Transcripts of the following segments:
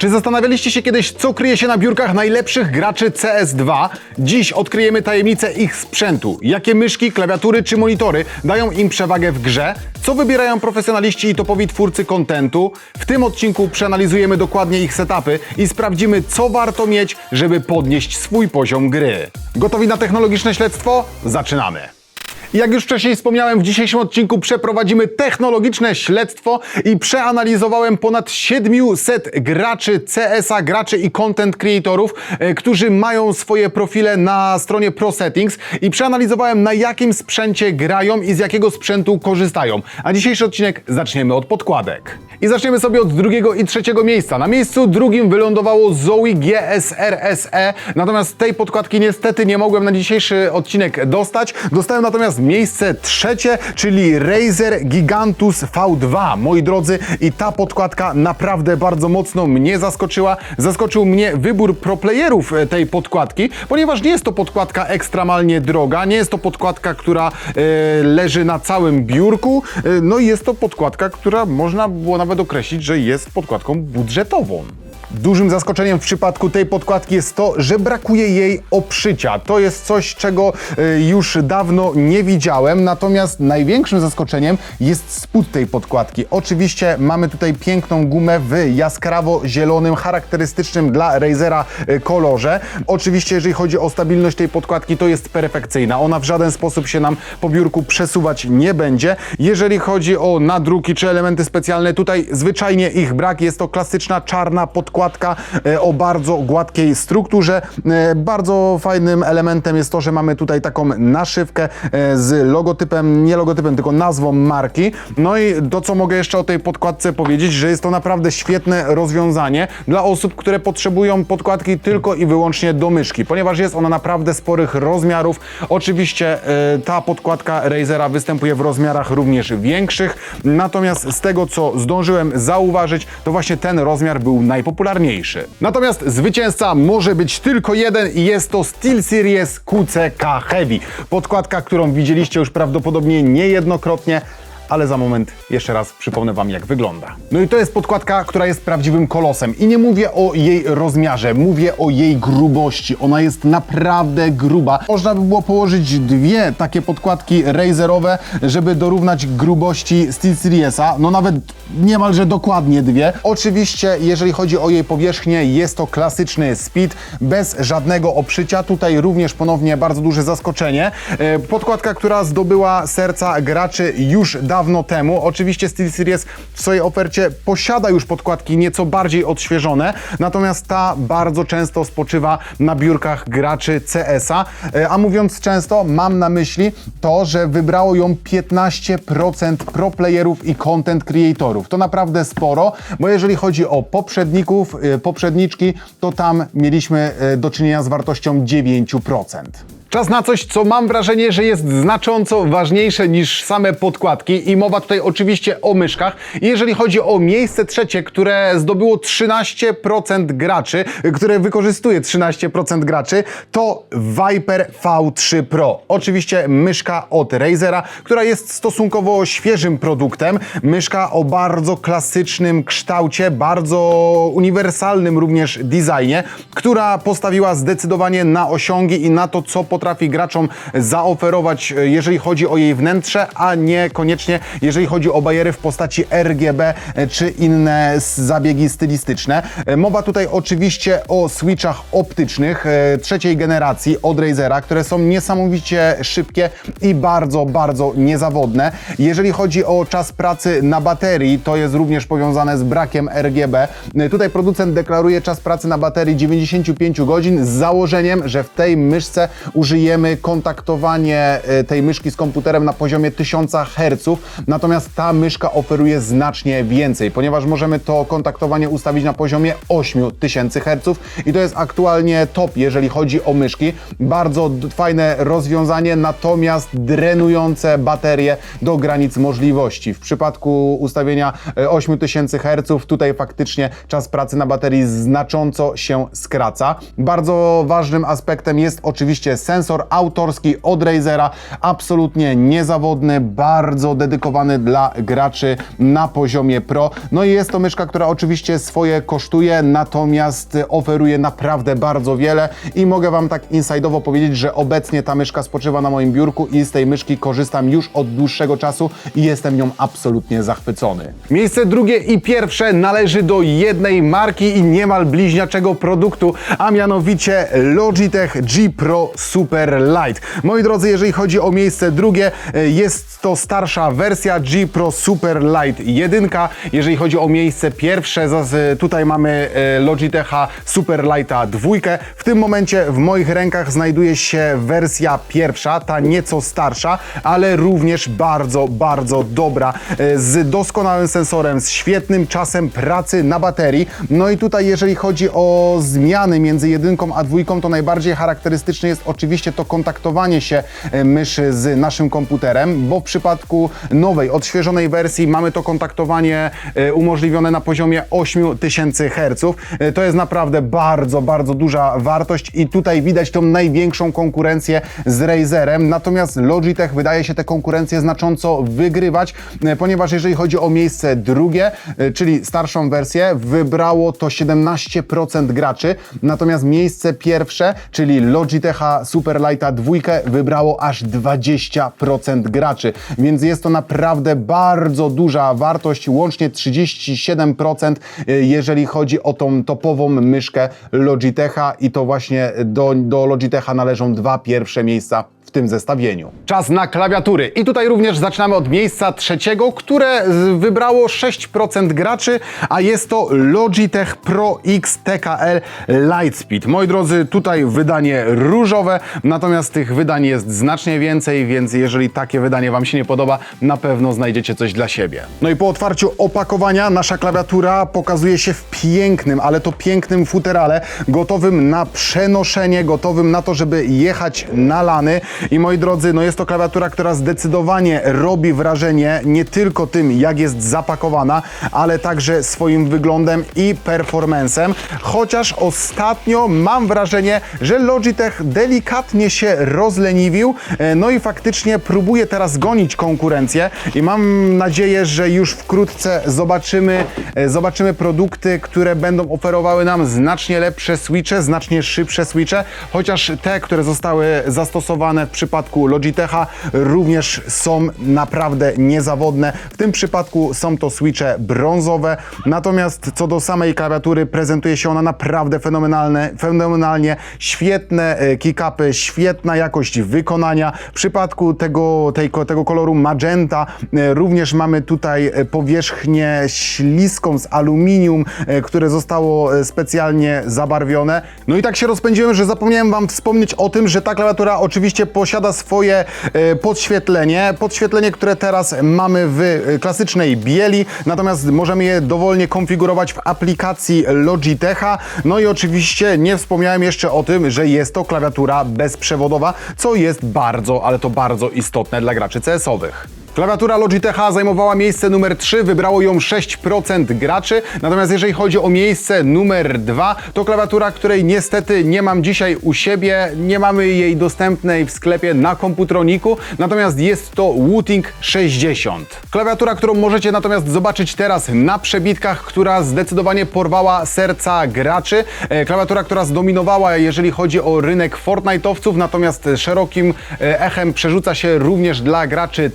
Czy zastanawialiście się kiedyś, co kryje się na biurkach najlepszych graczy CS2? Dziś odkryjemy tajemnicę ich sprzętu. Jakie myszki, klawiatury czy monitory dają im przewagę w grze? Co wybierają profesjonaliści i topowi twórcy kontentu? W tym odcinku przeanalizujemy dokładnie ich setupy i sprawdzimy, co warto mieć, żeby podnieść swój poziom gry. Gotowi na technologiczne śledztwo? Zaczynamy! Jak już wcześniej wspomniałem, w dzisiejszym odcinku przeprowadzimy technologiczne śledztwo i przeanalizowałem ponad 700 graczy CS-a, graczy i content creatorów, e, którzy mają swoje profile na stronie ProSettings i przeanalizowałem na jakim sprzęcie grają i z jakiego sprzętu korzystają. A dzisiejszy odcinek zaczniemy od podkładek. I zaczniemy sobie od drugiego i trzeciego miejsca. Na miejscu drugim wylądowało Zoe GSR SE, natomiast tej podkładki niestety nie mogłem na dzisiejszy odcinek dostać. Dostałem natomiast miejsce trzecie, czyli Razer Gigantus V2. Moi drodzy, i ta podkładka naprawdę bardzo mocno mnie zaskoczyła. Zaskoczył mnie wybór proplayerów e, tej podkładki, ponieważ nie jest to podkładka ekstremalnie droga, nie jest to podkładka, która e, leży na całym biurku, e, no i jest to podkładka, która można było nawet określić, że jest podkładką budżetową. Dużym zaskoczeniem w przypadku tej podkładki jest to, że brakuje jej obszycia. To jest coś, czego e, już dawno nie widziałem, natomiast największym zaskoczeniem jest spód tej podkładki. Oczywiście mamy tutaj piękną gumę w jaskrawo-zielonym, charakterystycznym dla Razera e, kolorze. Oczywiście, jeżeli chodzi o stabilność tej podkładki, to jest perfekcyjna. Ona w żaden sposób się nam po biurku przesuwać nie będzie. Jeżeli chodzi o nadruki czy elementy specjalne, tutaj zwyczajnie ich brak. Jest to klasyczna czarna podkładka e, o bardzo gładkiej strukturze. E, Bardzo fajnym elementem jest to, że mamy tutaj taką naszywkę e, z logotypem, nie logotypem, tylko nazwą marki. No i to, co mogę jeszcze o tej podkładce powiedzieć, że jest to naprawdę świetne rozwiązanie dla osób, które potrzebują podkładki tylko i wyłącznie do myszki, ponieważ jest ona naprawdę sporych rozmiarów. Oczywiście ta podkładka Razera występuje w rozmiarach również większych, natomiast z tego, co zdążyłem zauważyć, to właśnie ten rozmiar był najpopularniejszy. Natomiast zwycięzca może być tylko jeden i jest to SteelSeries QCK Heavy. Podkładka, którą widzieliście już prawdopodobnie niejednokrotnie, ale za moment jeszcze raz przypomnę Wam, jak wygląda. No i to jest podkładka, która jest prawdziwym kolosem. I nie mówię o jej rozmiarze, mówię o jej grubości. Ona jest naprawdę gruba. Można by było położyć dwie takie podkładki razerowe, żeby dorównać grubości SteelSeriesa. No nawet niemalże dokładnie dwie. Oczywiście, jeżeli chodzi o jej powierzchnię, jest to klasyczny speed, bez żadnego obszycia. Tutaj również ponownie bardzo duże zaskoczenie. E, Podkładka, która zdobyła serca graczy już dawno temu. Oczywiście SteelSeries w swojej ofercie posiada już podkładki nieco bardziej odświeżone, natomiast ta bardzo często spoczywa na biurkach graczy CS-a. E, A mówiąc często, mam na myśli to, że wybrało ją 15% pro playerów i content creatorów. To naprawdę sporo, bo jeżeli chodzi o poprzedników, e, poprzedniczki, to tam mieliśmy e, do czynienia z wartością 9%. Czas na coś, co mam wrażenie, że jest znacząco ważniejsze niż same podkładki i mowa tutaj oczywiście o myszkach. Jeżeli chodzi o miejsce trzecie, które zdobyło 13% graczy, które wykorzystuje 13% graczy, to Viper V3 Pro. Oczywiście myszka od Razera, która jest stosunkowo świeżym produktem. Myszka o bardzo klasycznym kształcie, bardzo uniwersalnym również designie, która postawiła zdecydowanie na osiągi i na to, co potrafi graczom zaoferować, e, jeżeli chodzi o jej wnętrze, a niekoniecznie jeżeli chodzi o bariery w postaci RGB e, czy inne zabiegi stylistyczne. E, Mowa tutaj oczywiście o switchach optycznych trzeciej generacji od Razera, które są niesamowicie szybkie i bardzo, bardzo niezawodne. Jeżeli chodzi o czas pracy na baterii, to jest również powiązane z brakiem RGB. Tutaj producent deklaruje czas pracy na baterii 95 godzin z założeniem, że w tej myszce użyjemy kontaktowanie e, tej myszki z komputerem na poziomie 1000 Hz, natomiast ta myszka oferuje znacznie więcej, ponieważ możemy to kontaktowanie ustawić na poziomie 8000 Hz i to jest aktualnie top, jeżeli chodzi o myszki. Bardzo fajne rozwiązanie, natomiast drenujące baterie do granic możliwości. W przypadku ustawienia e, 8000 Hz tutaj faktycznie czas pracy na baterii znacząco się skraca. Bardzo ważnym aspektem jest oczywiście sensor sensor autorski od Razera, absolutnie niezawodny, bardzo dedykowany dla graczy na poziomie pro. No i jest to myszka, która oczywiście swoje kosztuje, natomiast oferuje naprawdę bardzo wiele i mogę Wam tak inside'owo powiedzieć, że obecnie ta myszka spoczywa na moim biurku i z tej myszki korzystam już od dłuższego czasu i jestem nią absolutnie zachwycony. Miejsce drugie i pierwsze należy do jednej marki i niemal bliźniaczego produktu, a mianowicie Logitech G Pro Super Light. Moi drodzy, jeżeli chodzi o miejsce drugie, e, jest to starsza wersja G Pro Super Light 1. Jeżeli chodzi o miejsce pierwsze, zas- tutaj mamy e, Logitecha Super Lighta 2. W tym momencie w moich rękach znajduje się wersja pierwsza, ta nieco starsza, ale również bardzo, bardzo dobra, e, z doskonałym sensorem, z świetnym czasem pracy na baterii. No i tutaj, jeżeli chodzi o zmiany między jedynką a dwójką, to najbardziej charakterystyczne jest oczywiście to kontaktowanie się e, myszy z naszym komputerem, bo w przypadku nowej, odświeżonej wersji mamy to kontaktowanie e, umożliwione na poziomie 8000 Hz. E, To jest naprawdę bardzo, bardzo duża wartość i tutaj widać tą największą konkurencję z Razerem, natomiast Logitech wydaje się tę konkurencję znacząco wygrywać, ponieważ jeżeli chodzi o miejsce drugie, czyli starszą wersję, wybrało to 17% graczy, natomiast miejsce pierwsze, czyli Logitecha Superlighta 2 wybrało aż 20% graczy, więc jest to naprawdę bardzo duża wartość, łącznie 37%, e, jeżeli chodzi o tą topową myszkę Logitecha i to właśnie do, do Logitecha należą dwa pierwsze miejsca w tym zestawieniu. Czas na klawiatury. I tutaj również zaczynamy od miejsca trzeciego, które wybrało 6% graczy, a jest to Logitech Pro X TKL Lightspeed. Moi drodzy, tutaj wydanie różowe, natomiast tych wydań jest znacznie więcej, więc jeżeli takie wydanie Wam się nie podoba, na pewno znajdziecie coś dla siebie. No i po otwarciu opakowania nasza klawiatura pokazuje się w pięknym, ale to pięknym futerale, gotowym na przenoszenie, gotowym na to, żeby jechać na lany. I moi drodzy, no jest to klawiatura, która zdecydowanie robi wrażenie nie tylko tym, jak jest zapakowana, ale także swoim wyglądem i performancem. Chociaż ostatnio mam wrażenie, że Logitech delikatnie się rozleniwił, e, no i faktycznie próbuje teraz gonić konkurencję i mam nadzieję, że już wkrótce zobaczymy, e, zobaczymy produkty, które będą oferowały nam znacznie lepsze switche, znacznie szybsze switche, chociaż te, które zostały zastosowane w przypadku Logitecha również są naprawdę niezawodne. W tym przypadku są to switche brązowe, natomiast co do samej klawiatury prezentuje się ona naprawdę fenomenalne, fenomenalnie, świetne e, kick-upy, świetna jakość wykonania. W przypadku tego, tej, tego koloru magenta e, również mamy tutaj e, powierzchnię śliską z aluminium, które zostało specjalnie zabarwione. No i tak się rozpędziłem, że zapomniałem Wam wspomnieć o tym, że ta klawiatura oczywiście posiada swoje e, podświetlenie. Podświetlenie, które teraz mamy w e, klasycznej bieli, natomiast możemy je dowolnie konfigurować w aplikacji Logitecha. No i oczywiście nie wspomniałem jeszcze o tym, że jest to klawiatura bezprzewodowa, co jest bardzo, ale to bardzo istotne dla graczy CS-owych. Klawiatura Logitecha zajmowała miejsce numer 3, wybrało ją 6% graczy. Natomiast jeżeli chodzi o miejsce numer 2, to klawiatura, której niestety nie mam dzisiaj u siebie, nie mamy jej dostępnej w sklepie na komputroniku, natomiast jest to Wooting 60. Klawiatura, którą możecie natomiast zobaczyć teraz na przebitkach, która zdecydowanie porwała serca graczy. E, Klawiatura, która zdominowała, jeżeli chodzi o rynek Fortnite'owców, natomiast szerokim e, echem przerzuca się również dla graczy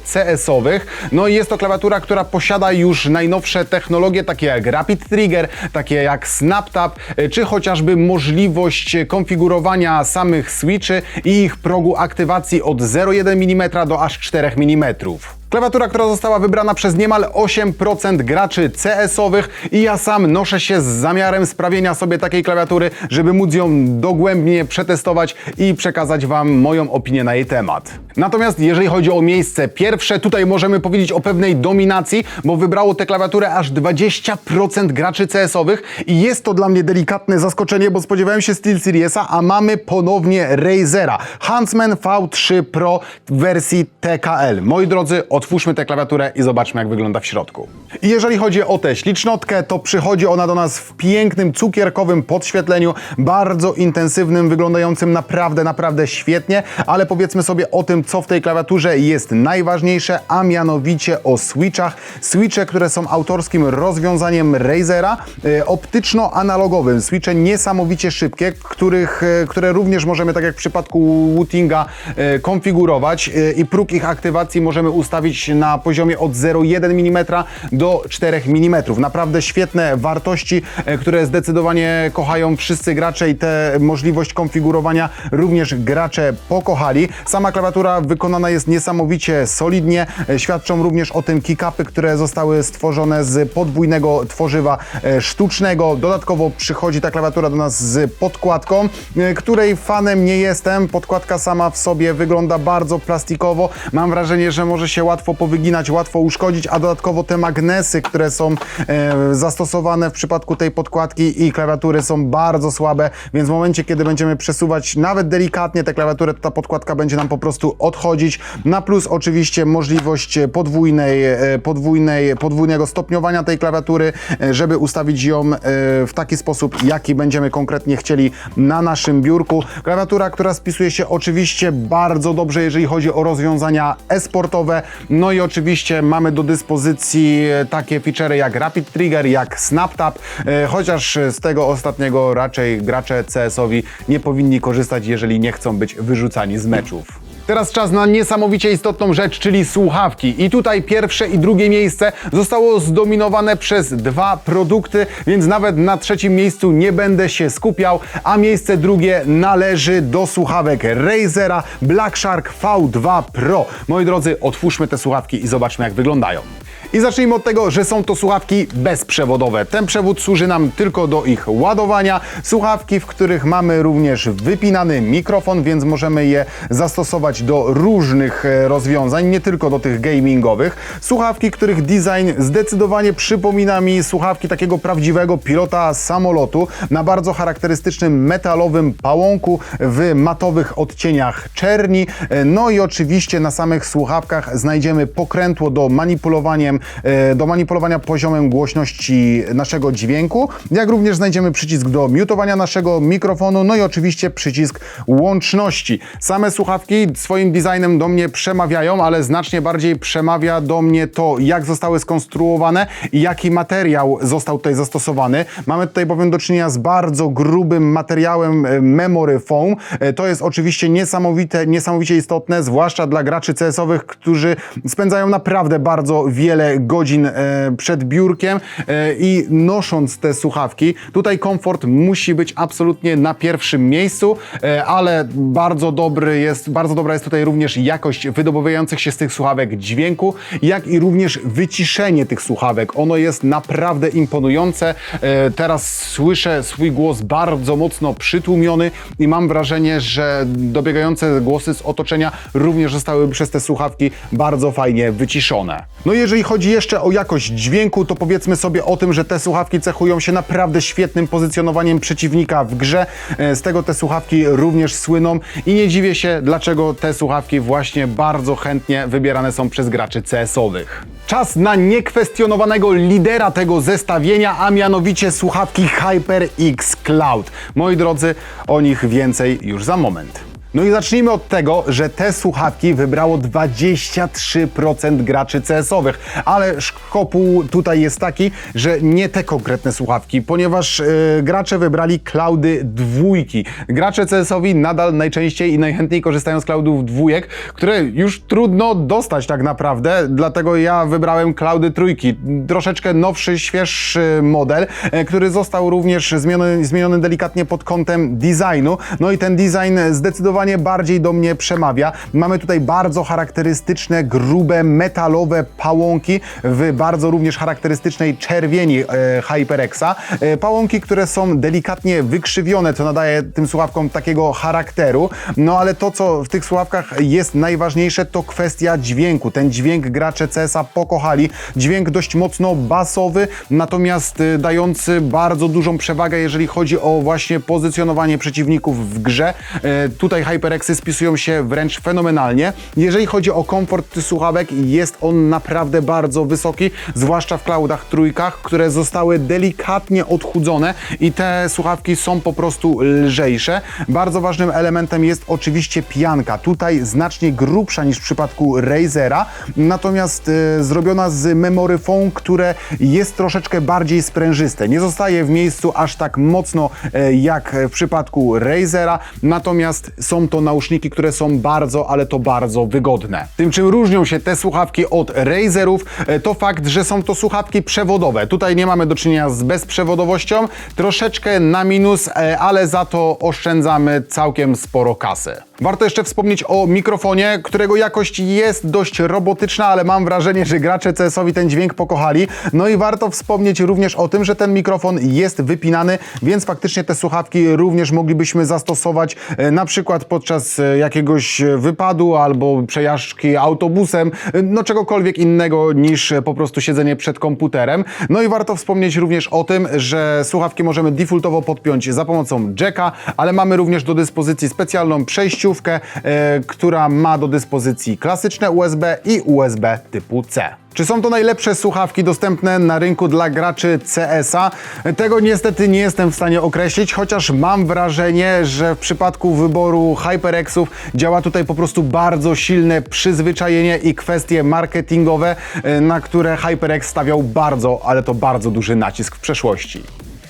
CS-owych. No i jest to klawiatura, która posiada już najnowsze technologie, takie jak Rapid Trigger, takie jak SnapTap, e, czy chociażby możliwość konfigurowania samych switchy i ich progu aktywacji od 0,1 mm do aż 4 mm. Klawiatura, która została wybrana przez niemal 8% graczy CS-owych i ja sam noszę się z zamiarem sprawienia sobie takiej klawiatury, żeby móc ją dogłębnie przetestować i przekazać Wam moją opinię na jej temat. Natomiast jeżeli chodzi o miejsce pierwsze, tutaj możemy powiedzieć o pewnej dominacji, bo wybrało tę klawiaturę aż 20% graczy CS-owych i jest to dla mnie delikatne zaskoczenie, bo spodziewałem się SteelSeriesa, a mamy ponownie Razera. Huntsman V3 Pro w wersji TKL. Moi drodzy, otwórzmy otwórzmy tę klawiaturę i zobaczmy, jak wygląda w środku. I jeżeli chodzi o tę ślicznotkę, to przychodzi ona do nas w pięknym, cukierkowym podświetleniu, bardzo intensywnym, wyglądającym naprawdę, naprawdę świetnie, ale powiedzmy sobie o tym, co w tej klawiaturze jest najważniejsze, a mianowicie o switchach. Switche, które są autorskim rozwiązaniem Razera, e, optyczno-analogowym. Switche niesamowicie szybkie, których, e, które również możemy, tak jak w przypadku Wootinga, e, konfigurować i próg ich aktywacji możemy ustawić na poziomie od 0,1 mm do 4 mm. Naprawdę świetne wartości, e, które zdecydowanie kochają wszyscy gracze i tę możliwość konfigurowania również gracze pokochali. Sama klawiatura wykonana jest niesamowicie solidnie. E, Świadczą również o tym kickupy, które zostały stworzone z podwójnego tworzywa e, sztucznego. Dodatkowo przychodzi ta klawiatura do nas z podkładką, której fanem nie jestem. Podkładka sama w sobie wygląda bardzo plastikowo. Mam wrażenie, że może się łatwo powyginać, łatwo uszkodzić, a dodatkowo te magnesy, które są e, zastosowane w przypadku tej podkładki i klawiatury są bardzo słabe, więc w momencie, kiedy będziemy przesuwać nawet delikatnie tę klawiaturę, to ta podkładka będzie nam po prostu odchodzić. Na plus oczywiście możliwość podwójnej, e, podwójnej, podwójnego stopniowania tej klawiatury, e, żeby ustawić ją e, w taki sposób, jaki będziemy konkretnie chcieli na naszym biurku. Klawiatura, która spisuje się oczywiście bardzo dobrze, jeżeli chodzi o rozwiązania e-sportowe. No i oczywiście mamy do dyspozycji e, takie feature'y jak Rapid Trigger, jak SnapTap, e, chociaż z tego ostatniego raczej gracze CS-owi nie powinni korzystać, jeżeli nie chcą być wyrzucani z meczów. Teraz czas na niesamowicie istotną rzecz, czyli słuchawki. I tutaj pierwsze i drugie miejsce zostało zdominowane przez dwa produkty, więc nawet na trzecim miejscu nie będę się skupiał, a miejsce drugie należy do słuchawek Razera Black Shark V2 Pro. Moi drodzy, otwórzmy te słuchawki i zobaczmy jak wyglądają. I zacznijmy od tego, że są to słuchawki bezprzewodowe. Ten przewód służy nam tylko do ich ładowania. Słuchawki, w których mamy również wypinany mikrofon, więc możemy je zastosować do różnych e, rozwiązań, nie tylko do tych gamingowych. Słuchawki, których design zdecydowanie przypomina mi słuchawki takiego prawdziwego pilota samolotu na bardzo charakterystycznym metalowym pałąku w matowych odcieniach czerni. E, No i oczywiście na samych słuchawkach znajdziemy pokrętło do manipulowaniem, e, do manipulowania poziomem głośności naszego dźwięku, jak również znajdziemy przycisk do mutowania naszego mikrofonu, no i oczywiście przycisk łączności. Same słuchawki swoim designem do mnie przemawiają, ale znacznie bardziej przemawia do mnie to, jak zostały skonstruowane i jaki materiał został tutaj zastosowany. Mamy tutaj bowiem do czynienia z bardzo grubym materiałem e, memory foam. E, To jest oczywiście niesamowite, niesamowicie istotne, zwłaszcza dla graczy CS-owych, którzy spędzają naprawdę bardzo wiele godzin e, przed biurkiem e, i nosząc te słuchawki. Tutaj komfort musi być absolutnie na pierwszym miejscu, e, ale bardzo dobry jest, bardzo dobra jest tutaj również jakość wydobywających się z tych słuchawek dźwięku, jak i również wyciszenie tych słuchawek. Ono jest naprawdę imponujące. Teraz słyszę swój głos bardzo mocno przytłumiony i mam wrażenie, że dobiegające głosy z otoczenia również zostały przez te słuchawki bardzo fajnie wyciszone. No jeżeli chodzi jeszcze o jakość dźwięku, to powiedzmy sobie o tym, że te słuchawki cechują się naprawdę świetnym pozycjonowaniem przeciwnika w grze. E, Z tego te słuchawki również słyną i nie dziwię się, dlaczego te słuchawki właśnie bardzo chętnie wybierane są przez graczy CS-owych. Czas na niekwestionowanego lidera tego zestawienia, a mianowicie słuchawki HyperX Cloud. Moi drodzy, o nich więcej już za moment. No i zacznijmy od tego, że te słuchawki wybrało 23% graczy CS-owych, ale szkopuł tutaj jest taki, że nie te konkretne słuchawki, ponieważ yy, gracze wybrali Cloudy dwójki. Gracze CS-owi nadal najczęściej i najchętniej korzystają z Cloudów dwójek, które już trudno dostać tak naprawdę, dlatego ja wybrałem Cloudy trójki. Troszeczkę nowszy, świeższy model, e, który został również zmieniony, zmieniony delikatnie pod kątem designu. No i ten design zdecydowanie bardziej do mnie przemawia. Mamy tutaj bardzo charakterystyczne, grube, metalowe pałąki w bardzo również charakterystycznej czerwieni e, HyperXa. E, pałąki, które są delikatnie wykrzywione, co nadaje tym słuchawkom takiego charakteru. No ale to, co w tych słuchawkach jest najważniejsze, to kwestia dźwięku. Ten dźwięk gracze CS-a pokochali. Dźwięk dość mocno basowy, natomiast e, dający bardzo dużą przewagę, jeżeli chodzi o właśnie pozycjonowanie przeciwników w grze. Tutaj HyperXy spisują się wręcz fenomenalnie. Jeżeli chodzi o komfort słuchawek, jest on naprawdę bardzo wysoki, zwłaszcza w cloudach trójkach, które zostały delikatnie odchudzone i te słuchawki są po prostu lżejsze. Bardzo ważnym elementem jest oczywiście pianka. Tutaj znacznie grubsza niż w przypadku Razera, natomiast e, zrobiona z memory foam, które jest troszeczkę bardziej sprężyste. Nie zostaje w miejscu aż tak mocno e, jak w przypadku Razera, natomiast są to nauszniki, które są bardzo, ale to bardzo wygodne. Tym czym różnią się te słuchawki od Razerów, e, to fakt, że są to słuchawki przewodowe. Tutaj nie mamy do czynienia z bezprzewodowością, troszeczkę na minus, e, ale za to oszczędzamy całkiem sporo kasy. Warto jeszcze wspomnieć o mikrofonie, którego jakość jest dość robotyczna, ale mam wrażenie, że gracze CS-owi ten dźwięk pokochali. No i warto wspomnieć również o tym, że ten mikrofon jest wypinany, więc faktycznie te słuchawki również moglibyśmy zastosować e, na przykład podczas e, jakiegoś wypadu albo przejażdżki autobusem, e, no czegokolwiek innego niż po prostu siedzenie przed komputerem. No i warto wspomnieć również o tym, że słuchawki możemy defaultowo podpiąć za pomocą jacka, ale mamy również do dyspozycji specjalną przejściówkę, e, która ma do dyspozycji klasyczne USB i USB typu C. Czy są to najlepsze słuchawki dostępne na rynku dla graczy CS-a? Tego niestety nie jestem w stanie określić, chociaż mam wrażenie, że w przypadku wyboru HyperXów działa tutaj po prostu bardzo silne przyzwyczajenie i kwestie marketingowe, e, na które HyperX stawiał bardzo, ale to bardzo duży nacisk w przeszłości.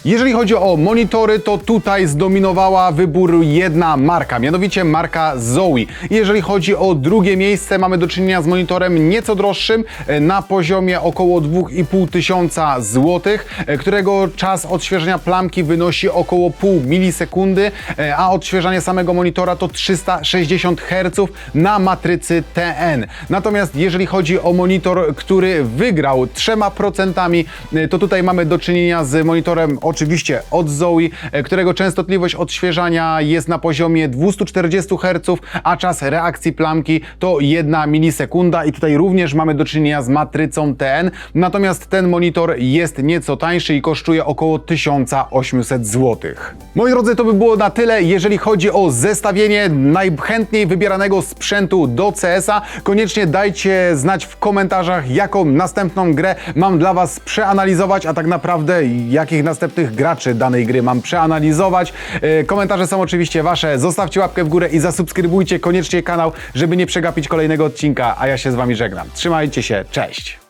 Jeżeli chodzi o monitory, to tutaj zdominowała wybór jedna marka, mianowicie marka Zoe. Jeżeli chodzi o drugie miejsce, mamy do czynienia z monitorem nieco droższym, e, na poziomie około 2,5 tysiąca złotych, e, którego czas odświeżenia plamki wynosi około pół milisekundy, e, a odświeżanie samego monitora to 360 Hz na matrycy TN. Natomiast jeżeli chodzi o monitor, który wygrał 3%, e, to tutaj mamy do czynienia z monitorem oczywiście od Zoe, e, którego częstotliwość odświeżania jest na poziomie 240 Hz, a czas reakcji plamki to 1 milisekunda i tutaj również mamy do czynienia z matrycą TN. Natomiast ten monitor jest nieco tańszy i kosztuje około 1800 zł. Moi drodzy, to by było na tyle, jeżeli chodzi o zestawienie najchętniej wybieranego sprzętu do CS-a. Koniecznie dajcie znać w komentarzach, jaką następną grę mam dla Was przeanalizować, a tak naprawdę jakich następnych graczy danej gry mam przeanalizować. E, Komentarze są oczywiście Wasze. Zostawcie łapkę w górę i zasubskrybujcie koniecznie kanał, żeby nie przegapić kolejnego odcinka, a ja się z Wami żegnam. Trzymajcie się, cześć!